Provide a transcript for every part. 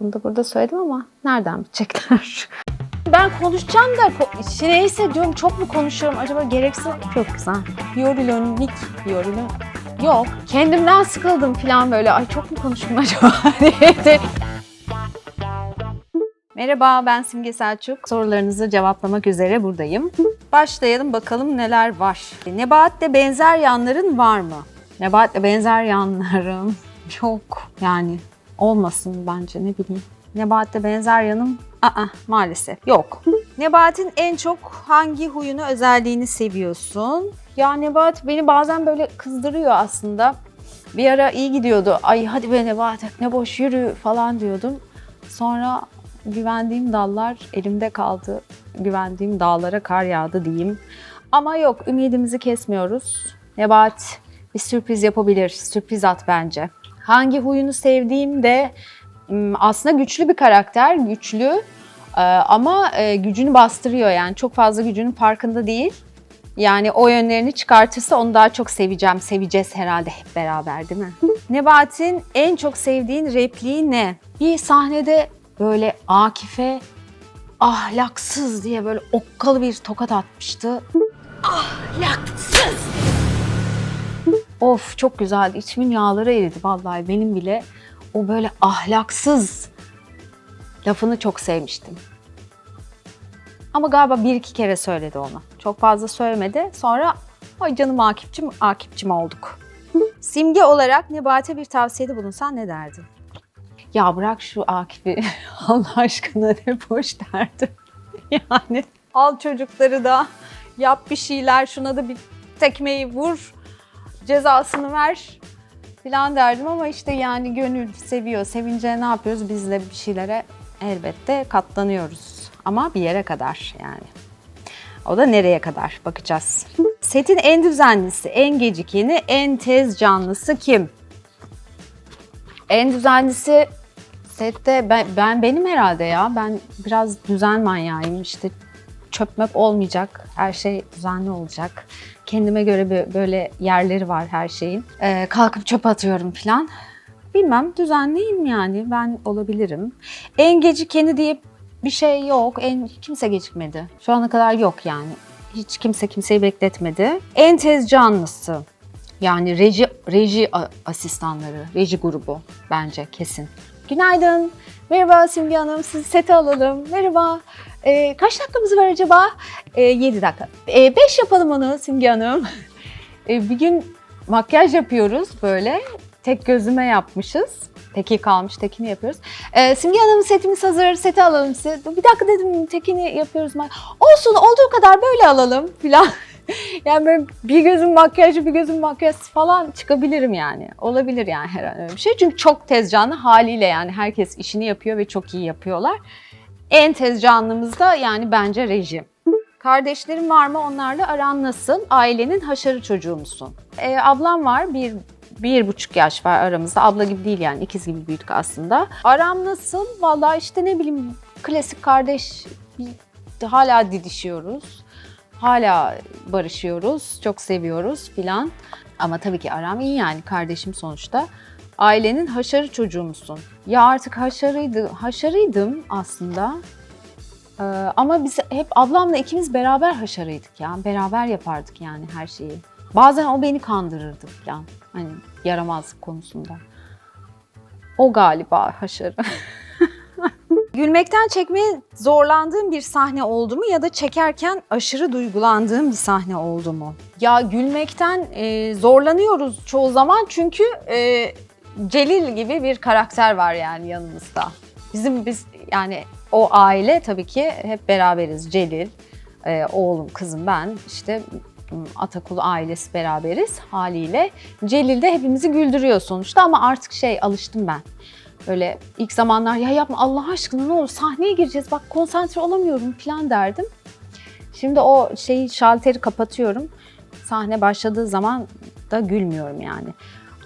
Bunu da burada söyledim ama nereden bilecekler? Ben konuşacağım da ko- neyse diyorum çok mu konuşuyorum acaba gereksiz çok güzel. Yorilonik, yorilo. Yok kendimden sıkıldım falan böyle ay çok mu konuştum acaba diye. Merhaba ben Simge Selçuk. Sorularınızı cevaplamak üzere buradayım. Başlayalım bakalım neler var. Nebahatle benzer yanların var mı? Nebahatle benzer yanlarım yok. Yani olmasın bence ne bileyim. Nebahatle benzer yanım Aa, maalesef yok. Nebat'in en çok hangi huyunu, özelliğini seviyorsun? Ya Nebat beni bazen böyle kızdırıyor aslında. Bir ara iyi gidiyordu. Ay hadi be Nebat ne boş yürü falan diyordum. Sonra güvendiğim dallar elimde kaldı. Güvendiğim dağlara kar yağdı diyeyim. Ama yok ümidimizi kesmiyoruz. Nebat bir sürpriz yapabilir. Sürpriz at bence. Hangi huyunu sevdiğim de aslında güçlü bir karakter. Güçlü Ee, ama e, gücünü bastırıyor yani. Çok fazla gücünün farkında değil. Yani o yönlerini çıkartırsa onu daha çok seveceğim. Seveceğiz herhalde hep beraber değil mi? Nebat'in en çok sevdiğin repliği ne? Bir sahnede böyle Akif'e ahlaksız diye böyle okkalı bir tokat atmıştı. Ahlaksız! Of çok güzeldi. İçimin yağları eridi vallahi benim bile. O böyle ahlaksız lafını çok sevmiştim. Ama galiba bir iki kere söyledi onu. Çok fazla söylemedi. Sonra ay canım Akif'cim, Akif'cim olduk. Simge olarak Nebat'e bir tavsiyede bulunsan ne derdin? Ya bırak şu Akif'i Allah aşkına ne boş derdim. Yani al çocukları da yap bir şeyler şuna da bir tekmeyi vur cezasını ver falan derdim ama işte yani gönül seviyor. Sevince ne yapıyoruz? Biz de bir şeylere elbette katlanıyoruz. Ama bir yere kadar yani. O da nereye kadar bakacağız. Setin en düzenlisi, en gecikeni, en tez canlısı kim? En düzenlisi sette ben, ben benim herhalde ya. Ben biraz düzen manyağıyım işte çöp olmayacak. Her şey düzenli olacak. Kendime göre bö- böyle yerleri var her şeyin. Ee, kalkıp çöp atıyorum falan. Bilmem düzenliyim yani ben olabilirim. En gecikeni diye bir şey yok. En kimse gecikmedi. Şu ana kadar yok yani. Hiç kimse kimseyi bekletmedi. En tez canlısı. Yani reji, reji asistanları, reji grubu bence kesin. Günaydın. Merhaba Simge Hanım. Sizi sete alalım. Merhaba. Ee, kaç dakikamız var acaba? Ee, 7 dakika. 5 yapalım onu Simge Hanım. Ee, bir gün makyaj yapıyoruz böyle. Tek gözüme yapmışız. Teki kalmış, tekini yapıyoruz. Ee, Simge Hanım setimiz hazır, seti alalım size. Bir dakika dedim, tekini yapıyoruz. Olsun, olduğu kadar böyle alalım filan. yani böyle bir gözüm makyajı, bir gözüm makyaj falan çıkabilirim yani. Olabilir yani her an öyle bir şey. Çünkü çok tez canlı haliyle yani herkes işini yapıyor ve çok iyi yapıyorlar. En tez canlımız da yani bence rejim. Kardeşlerin var mı? Onlarla aran nasıl? Ailenin haşarı çocuğu musun? Ee, ablam var. Bir, bir buçuk yaş var aramızda. Abla gibi değil yani. ikiz gibi büyüdük aslında. Aram nasıl? Vallahi işte ne bileyim klasik kardeş hala didişiyoruz. Hala barışıyoruz. Çok seviyoruz filan. Ama tabii ki aram iyi yani kardeşim sonuçta. Ailenin haşarı çocuğu musun? Ya artık haşarıydı, haşarıydım aslında. Ee, ama biz hep ablamla ikimiz beraber haşarıydık ya. Beraber yapardık yani her şeyi. Bazen o beni kandırırdı falan. Hani yaramazlık konusunda. O galiba haşarı. Gülmekten çekmeye zorlandığım bir sahne oldu mu ya da çekerken aşırı duygulandığım bir sahne oldu mu? Ya gülmekten e, zorlanıyoruz çoğu zaman çünkü e, Celil gibi bir karakter var yani yanımızda. Bizim biz yani o aile tabii ki hep beraberiz. Celil, e, oğlum, kızım ben işte Atakul ailesi beraberiz haliyle. Celil de hepimizi güldürüyor sonuçta ama artık şey alıştım ben. Böyle ilk zamanlar ya yapma Allah aşkına ne olur sahneye gireceğiz bak konsantre olamıyorum falan derdim. Şimdi o şeyi şalteri kapatıyorum. Sahne başladığı zaman da gülmüyorum yani.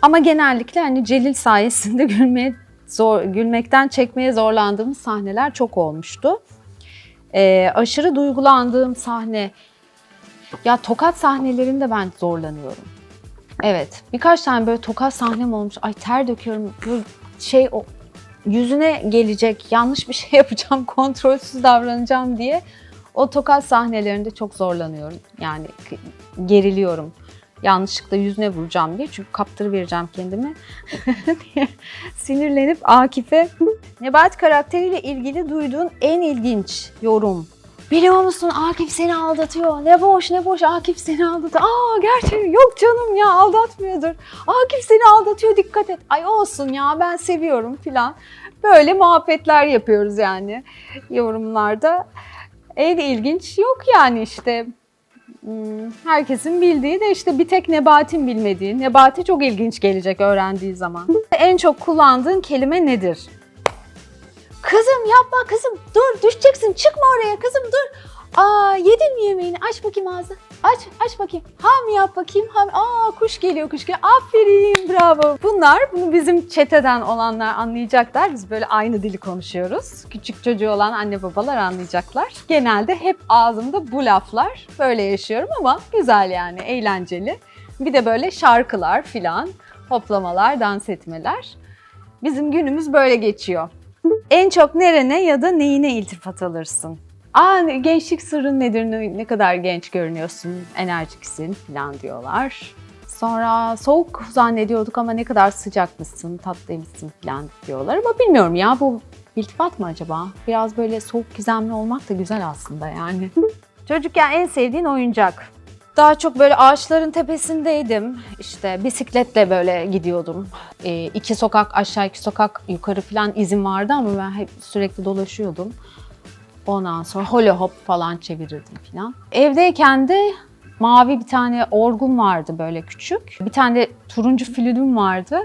Ama genellikle hani Celil sayesinde gülmeye zor, gülmekten çekmeye zorlandığımız sahneler çok olmuştu. Ee, aşırı duygulandığım sahne, ya tokat sahnelerinde ben zorlanıyorum. Evet, birkaç tane böyle tokat sahnem olmuş. Ay ter döküyorum. Böyle şey o yüzüne gelecek, yanlış bir şey yapacağım, kontrolsüz davranacağım diye o tokat sahnelerinde çok zorlanıyorum. Yani geriliyorum. Yanlışlıkla yüzüne vuracağım diye çünkü kaptırıvereceğim kendimi diye sinirlenip Akif'e Nebat karakteriyle ilgili duyduğun en ilginç yorum. Biliyor musun Akif seni aldatıyor. Ne boş ne boş Akif seni aldatıyor. Aa gerçekten yok canım ya aldatmıyordur. Akif seni aldatıyor dikkat et. Ay olsun ya ben seviyorum filan. Böyle muhabbetler yapıyoruz yani yorumlarda. En ilginç yok yani işte. Hmm, Herkesin bildiği de işte bir tek Nebat'in bilmediği. Nebati çok ilginç gelecek öğrendiği zaman. En çok kullandığın kelime nedir? Kızım yapma kızım dur düşeceksin çıkma oraya kızım dur. Aa yedin mi yemeğini aç bakayım ağzını. Aç aç bakayım. Ham yap bakayım. Ham. Aa kuş geliyor kuş geliyor. Aferin bravo. Bunlar bunu bizim çeteden olanlar anlayacaklar. Biz böyle aynı dili konuşuyoruz. Küçük çocuğu olan anne babalar anlayacaklar. Genelde hep ağzımda bu laflar. Böyle yaşıyorum ama güzel yani eğlenceli. Bir de böyle şarkılar filan, hoplamalar, dans etmeler. Bizim günümüz böyle geçiyor. En çok nerene ya da neyine iltifat alırsın? Aa gençlik sırrın nedir, ne, kadar genç görünüyorsun, enerjiksin falan diyorlar. Sonra soğuk zannediyorduk ama ne kadar sıcakmışsın, tatlıymışsın falan diyorlar. Ama bilmiyorum ya bu iltifat mı acaba? Biraz böyle soğuk gizemli olmak da güzel aslında yani. Çocukken en sevdiğin oyuncak? Daha çok böyle ağaçların tepesindeydim. İşte bisikletle böyle gidiyordum. Ee, iki sokak aşağı iki sokak yukarı falan izin vardı ama ben hep sürekli dolaşıyordum. Ondan sonra hole hop falan çevirirdim falan. Evdeyken de mavi bir tane orgum vardı böyle küçük. Bir tane de turuncu flütüm vardı.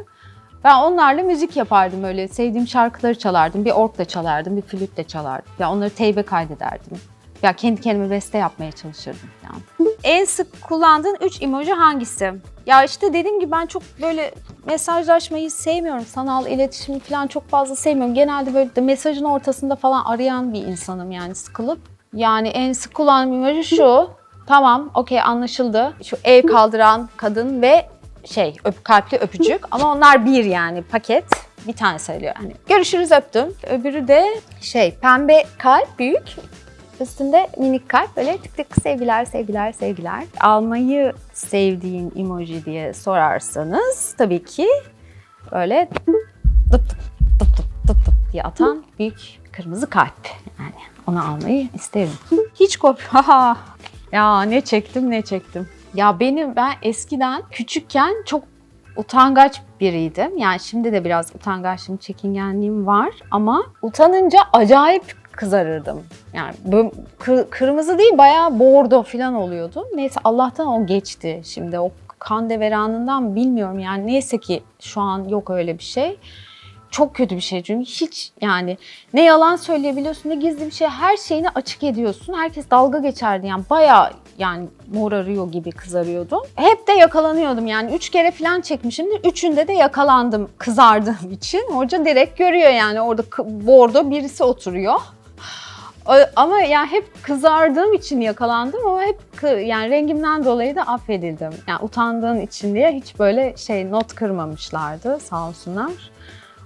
Ben onlarla müzik yapardım böyle. Sevdiğim şarkıları çalardım. Bir org da çalardım, bir flüt de çalardım. Ya onları teybe kaydederdim. Ya kendi kendime beste yapmaya çalışırdım falan. En sık kullandığın 3 emoji hangisi? Ya işte dediğim gibi ben çok böyle mesajlaşmayı sevmiyorum. Sanal iletişimi falan çok fazla sevmiyorum. Genelde böyle de mesajın ortasında falan arayan bir insanım yani sıkılıp. Yani en sık kullandığım emoji şu. Tamam, okey anlaşıldı. Şu el kaldıran kadın ve şey öp, kalpli öpücük. Ama onlar bir yani paket. Bir tane sayılıyor. Hani görüşürüz öptüm. Öbürü de şey pembe kalp büyük. Üstünde minik kalp böyle tık tık sevgiler sevgiler sevgiler. Almayı sevdiğin emoji diye sorarsanız tabii ki böyle dıp dıp dıp dıp dıp dıp diye atan büyük kırmızı kalp. Yani onu almayı isterim. Hiç kopya. ya ne çektim ne çektim. Ya benim ben eskiden küçükken çok utangaç biriydim. Yani şimdi de biraz utangaçlığım, çekingenliğim var ama utanınca acayip kızarırdım. Yani bu kı- kırmızı değil bayağı bordo falan oluyordu. Neyse Allah'tan o geçti şimdi. O kan deveranından bilmiyorum yani neyse ki şu an yok öyle bir şey. Çok kötü bir şey çünkü hiç yani ne yalan söyleyebiliyorsun ne gizli bir şey her şeyini açık ediyorsun. Herkes dalga geçerdi yani bayağı yani morarıyor gibi kızarıyordum. Hep de yakalanıyordum yani üç kere falan çekmişimdir. Üçünde de yakalandım kızardığım için. Hoca direkt görüyor yani orada bordo birisi oturuyor. Ama yani hep kızardığım için yakalandım ama hep yani rengimden dolayı da affedildim. Yani utandığın için diye hiç böyle şey not kırmamışlardı sağ olsunlar.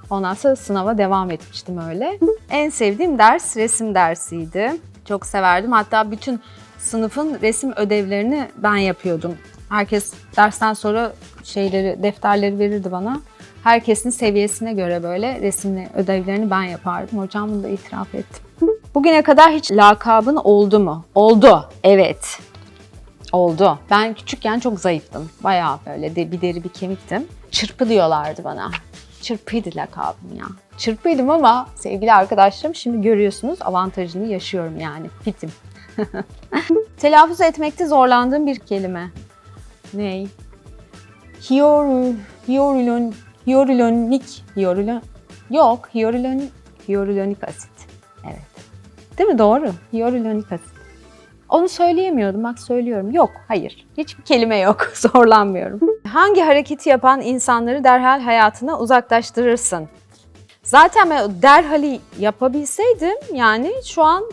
Ondan sonra sınava devam etmiştim öyle. En sevdiğim ders resim dersiydi. Çok severdim. Hatta bütün sınıfın resim ödevlerini ben yapıyordum. Herkes dersten sonra şeyleri, defterleri verirdi bana. Herkesin seviyesine göre böyle resimli ödevlerini ben yapardım. Hocam bunu da itiraf ettim. Bugüne kadar hiç lakabın oldu mu? Oldu. Evet. Oldu. Ben küçükken çok zayıftım. Bayağı böyle de bir deri bir kemiktim. Çırpı diyorlardı bana. Çırpıydı lakabım ya. Çırpıydım ama sevgili arkadaşlarım şimdi görüyorsunuz avantajını yaşıyorum yani. Fitim. Telaffuz etmekte zorlandığım bir kelime. Ney? Hioru, hiorulan, hiorulonik, hiorulan, yok, hiorulan, hiorulonik asit. Değil mi? Doğru. Hiorulonik asit. Onu söyleyemiyordum. Bak söylüyorum. Yok, hayır. Hiçbir kelime yok. Zorlanmıyorum. Hangi hareketi yapan insanları derhal hayatına uzaklaştırırsın? Zaten ben derhali yapabilseydim yani şu an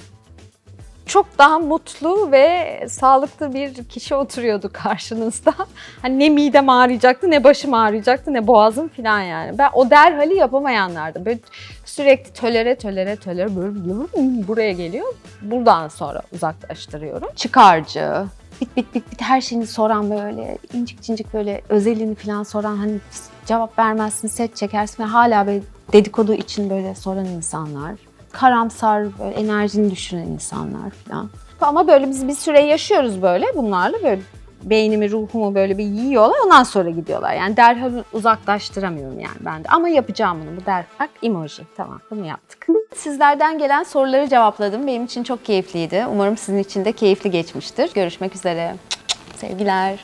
çok daha mutlu ve sağlıklı bir kişi oturuyordu karşınızda. Hani ne midem ağrıyacaktı, ne başım ağrıyacaktı, ne boğazım falan yani. Ben o derhali yapamayanlardım. Böyle sürekli tölere tölere tölere böyle buraya geliyor. Buradan sonra uzaklaştırıyorum. Çıkarcı, bit bit bit bit her şeyini soran böyle incik cincik böyle özelini falan soran hani cevap vermezsin, set çekersin ve hala böyle dedikodu için böyle soran insanlar. Karamsar, enerjini düşüren insanlar falan. Ama böyle biz bir süre yaşıyoruz böyle bunlarla böyle beynimi, ruhumu böyle bir yiyorlar ondan sonra gidiyorlar. Yani derhal uzaklaştıramıyorum yani ben de. Ama yapacağım bunu. Bu derhal emoji. Tamam bunu yaptık. Sizlerden gelen soruları cevapladım. Benim için çok keyifliydi. Umarım sizin için de keyifli geçmiştir. Görüşmek üzere. Sevgiler.